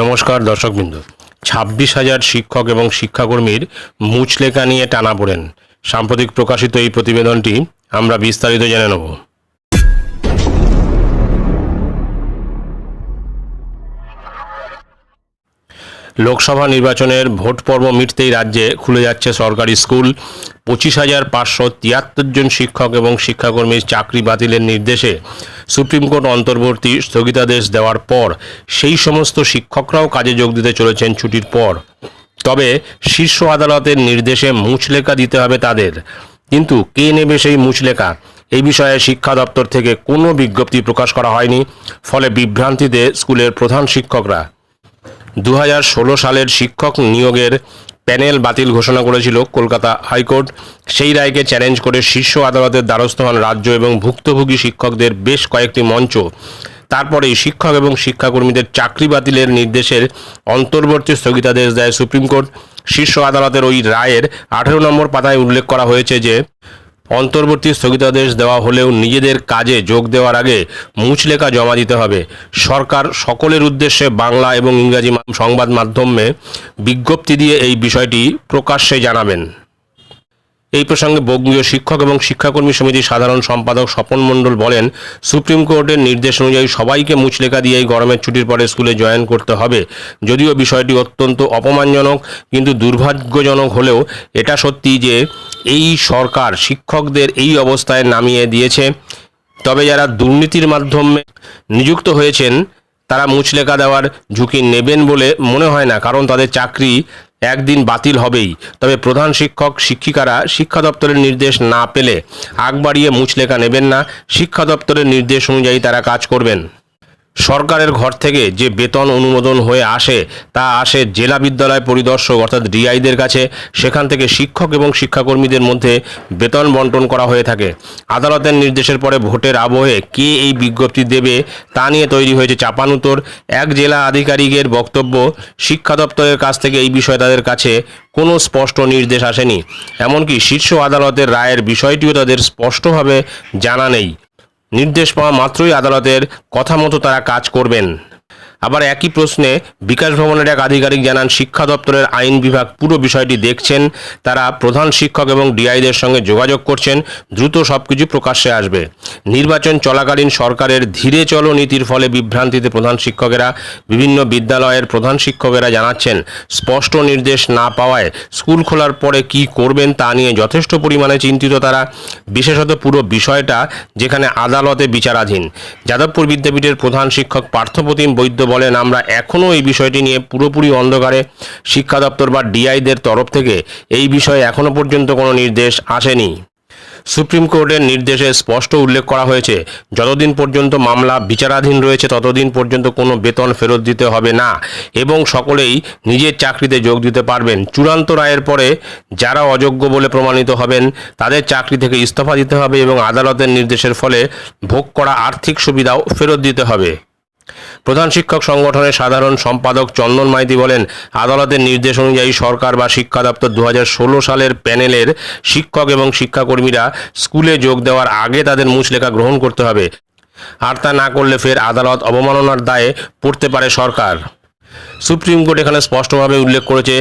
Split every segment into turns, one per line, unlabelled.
নমস্কার দর্শকবৃন্দ। ছাব্বিশ হাজার শিক্ষক এবং শিক্ষাকর্মীর মুচলেখা নিয়ে টানা পড়েন সাম্প্রতিক প্রকাশিত এই প্রতিবেদনটি আমরা বিস্তারিত জেনে নেব। লোকসভা নির্বাচনের ভোট পর্ব মিটতেই রাজ্যে খুলে যাচ্ছে সরকারি স্কুল। পঁচিশ হাজার পাঁচশো তিয়াত্তর জন শিক্ষক এবং শিক্ষাকর্মীর চাকরি বাতিলের নির্দেশে সুপ্রিম কোর্ট অন্তর্বর্তী স্থগিতাদেশ দেওয়ার পর সেই সমস্ত শিক্ষকরাও কাজে যোগ দিতে চলেছেন ছুটির পর। তবে শীর্ষ আদালতের নির্দেশে মুচলেখা দিতে হবে তাদের। কিন্তু কে নেবে সেই মুচলেখা? এই বিষয়ে শিক্ষা দপ্তর থেকে কোনো বিজ্ঞপ্তি প্রকাশ করা হয়নি। ফলে বিভ্রান্তিতে স্কুলের প্রধান শিক্ষকরা দু হাজার ষোলো সালের শিক্ষক নিয়োগের প্যানেল বাতিল ঘোষণা করেছিল কলকাতা হাইকোর্ট। সেই রায়কে চ্যালেঞ্জ করে শীর্ষ আদালতের দ্বারস্থ হন রাজ্য এবং ভুক্তভোগী শিক্ষকদের বেশ কয়েকটি মঞ্চ। তারপরে শিক্ষক এবং শিক্ষাকর্মীদের চাকরি বাতিলের নির্দেশের অন্তর্বর্তী স্থগিতাদেশ দেয় সুপ্রিম কোর্ট। শীর্ষ আদালতের ওই রায়ের আঠেরো নম্বর পাতায় উল্লেখ করা হয়েছে যে অন্তর্বর্তী স্থগিতাদেশ দেওয়া হলেও নিজেদের কাজে যোগ দেওয়ার আগে মুচলেখা জমা দিতে হবে। সরকার সকলের উদ্দেশ্যে বাংলা এবং ইংরাজি সংবাদ মাধ্যমে বিজ্ঞপ্তি দিয়ে এই বিষয়টি প্রকাশ্যে জানাবেন। এই প্রসঙ্গে বঙ্গীয় শিক্ষক এবং শিক্ষাকর্মী সমিতির সাধারণ সম্পাদক স্বপন মণ্ডল বলেন, সুপ্রিম কোর্টের নির্দেশ অনুযায়ী সবাইকে মুচলেখা দিয়েই গরমের ছুটির পরে স্কুলে জয়েন করতে হবে। যদিও বিষয়টি অত্যন্ত অপমানজনক, কিন্তু দুর্ভাগ্যজনক হলেও এটা সত্যি যে এই সরকার শিক্ষকদের এই অবস্থায় নামিয়ে দিয়েছে। তবে যারা দুর্নীতির মাধ্যমে নিযুক্ত হয়েছেন তারা মুচলেখা দেওয়ার ঝুঁকি নেবেন বলে মনে হয় না, কারণ তাদের চাকরি একদিন বাতিল হবেই। তবে প্রধান শিক্ষক, শিক্ষিকারা শিক্ষা দপ্তরের নির্দেশ না পেলে আগ বাড়িয়ে মুচলেখা নেবেন না। শিক্ষা দপ্তরের নির্দেশ অনুযায়ী তারা কাজ করবেন। সরকারের ঘর থেকে যে বেতন অনুমোদন হয়ে আসে, তা আসে জেলা বিদ্যালয় পরিদর্শক অর্থাৎ ডিআইদের কাছে। সেখান থেকে শিক্ষক এবং শিক্ষাকর্মীদের মধ্যে বেতন বন্টন করা হয়ে থাকে। আদালতের নির্দেশের পরে ভোটের আবহে কে এই বিজ্ঞপ্তি দেবে, তা নিয়ে তৈরি হয়েছে চাপানুতোর। এক জেলা আধিকারিকের বক্তব্য, শিক্ষা দপ্তরের কাছ থেকে এই বিষয়ে তাদের কাছে কোনো স্পষ্ট নির্দেশ আসেনি। এমনকি শীর্ষ আদালতের রায়ের বিষয়টিও তাদের স্পষ্টভাবে জানা নেই। নির্দেশ পাওয়া মাত্রই আদালতের কথা মতো তারা কাজ করবেন। আবার একই প্রশ্নে বিকাশ ভবনের এক আধিকারিক জানান, শিক্ষা দপ্তরের আইন বিভাগ পুরো বিষয়টি দেখছেন, তারা প্রধান শিক্ষক এবং ডিআইদের সঙ্গে যোগাযোগ করছেন, দ্রুত সবকিছু প্রকাশ্যে আসবে। নির্বাচন চলাকালীন সরকারের ধীরে চলো নীতির ফলে বিভ্রান্তিতে প্রধান শিক্ষকেরা, বিভিন্ন বিদ্যালয়ের প্রধান শিক্ষকেরা জানাচ্ছেন, স্পষ্ট নির্দেশ না পাওয়ায় স্কুল খোলার পরে কি করবেন তা নিয়ে যথেষ্ট পরিমাণে চিন্তিত তারা, বিশেষত পুরো বিষয়টা যেখানে আদালতে বিচারাধীন। যাদবপুর বিদ্যাপীঠের প্রধান শিক্ষক পার্থপ্রতিম বৈদ্য বলেন, আমরা এখনও এই বিষয়টি নিয়ে পুরোপুরি অন্ধকারে শিক্ষা দপ্তর বা ডিআইদের তরফ থেকে এই বিষয়ে এখনও পর্যন্ত কোনো নির্দেশ আসেনি। সুপ্রিম কোর্টের নির্দেশে স্পষ্ট উল্লেখ করা হয়েছে, যতদিন পর্যন্ত মামলা বিচারাধীন রয়েছে, ততদিন পর্যন্ত কোনো বেতন ফেরত দিতে হবে না এবং সকলেই নিজের চাকরিতে যোগ দিতে পারবেন। চূড়ান্ত রায়ের পরে যারা অযোগ্য বলে প্রমাণিত হবেন, তাদের চাকরি থেকে ইস্তফা দিতে হবে এবং আদালতের নির্দেশের ফলে ভোগ করা আর্থিক সুবিধাও ফেরত দিতে হবে। প্রধান শিক্ষক সংগঠনের সাধারণ সম্পাদক চন্দন মাইতি বলেন, আদালতের নির্দেশ অনুযায়ী সরকার বা শিক্ষা দপ্তর দু হাজার ষোলো সালের প্যানেলের শিক্ষক এবং শিক্ষাকর্মীরা স্কুলে যোগ দেওয়ার আগে তাদের মুচলেখা গ্রহণ করতে হবে। আর তা না করলে ফের আদালত অবমাননার দায়ে পড়তে পারে সরকার। সুপ্রিম কোর্ট এখানে স্পষ্টভাবে উল্লেখ করেছে,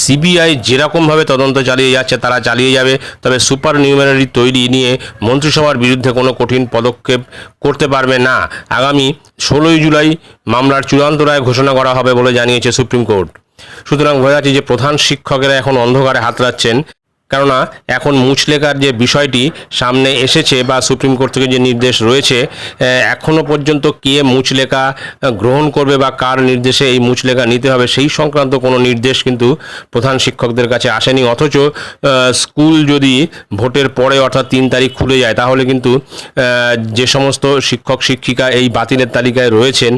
সিবিআই যেরকমভাবে তদন্ত চালিয়ে যাচ্ছে, তারা চালিয়ে যাবে। তবে সুপার নিউমারি তৈরি নিয়ে মন্ত্রিসভার বিরুদ্ধে কোনো কঠিন পদক্ষেপ করতে পারবে না। আগামী ষোলোই জুলাই মামলার চূড়ান্ত রায় ঘোষণা করা হবে বলে জানিয়েছে সুপ্রিম কোর্ট। সুতরাং বোঝা যাচ্ছে যে প্রধান শিক্ষকেরা এখন অন্ধকারে হাতড়াচ্ছেন। কেননা এখন মুচলেখার যে বিষয়টি সামনে এসেছে বা সুপ্রিম কোর্ট থেকে যে নির্দেশ রয়েছে আহ, এখনও পর্যন্ত কে মুচলেখা গ্রহণ করবে বা কার নির্দেশে এই মুচলেখা নিতে হবে সেই সংক্রান্ত কোনো নির্দেশ কিন্তু প্রধান শিক্ষকদের কাছে আসেনি। অথচ স্কুল যদি ভোটের পরে অর্থাৎ তিন তারিখ খুলে যায় তাহলে কিন্তু যে সমস্ত শিক্ষক শিক্ষিকা এই বাতিলের তালিকায় রয়েছেন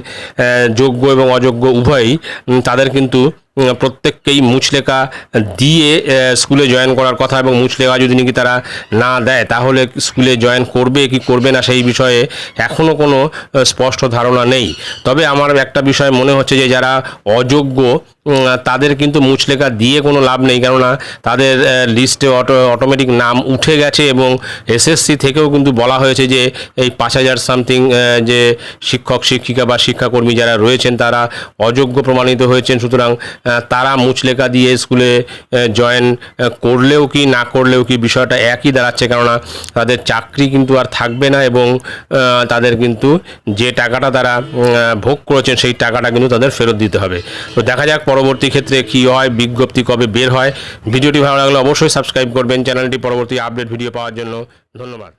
যোগ্য এবং অযোগ্য উভয়ই তাদের কিন্তু প্রত্যেককেই মুচলেখা দিয়ে স্কুলে জয়েন করার কথা এবং মুচলেখা যদি নাকি তারা না দেয়, তাহলে স্কুলে জয়েন করবে কি করবে না সেই বিষয়ে এখনও কোনো স্পষ্ট ধারণা নেই। তবে আমার একটা বিষয় মনে হচ্ছে যে যারা অযোগ্য তাদের কিন্তু মুচলেখা দিয়ে কোনো লাভ নেই, কেননা তাদের লিস্টে অটো অটোমেটিক নাম উঠে গেছে এবং এসএসসি থেকেও কিন্তু বলা হয়েছে যে এই পাঁচ হাজার সামথিং যে শিক্ষক, শিক্ষিকা বা শিক্ষাকর্মী যারা রয়েছেন, তারা অযোগ্য প্রমাণিত হয়েছেন। সুতরাং তারা মুচলেখা দিয়ে স্কুলে জয়েন করলেও কি, না করলেও কি বিষয়টা একই দাঁড়াচ্ছে, কেননা তাদের চাকরি কিন্তু আর থাকবে না এবং তাদের কিন্তু যে টাকাটা তারা ভোগ করেছেন, সেই টাকাটা কিন্তু তাদের ফেরত দিতে হবে। তো দেখা যাক পরবর্তী ক্ষেত্রে কি হয়, বিজ্ঞপ্তি কবে বের হয়, ভিডিওটি ভালো লাগলে অবশ্যই সাবস্ক্রাইব করবেন। চ্যানেলটি পরবর্তী আপডেট ভিডিও পাওয়ার জন্য ধন্যবাদ।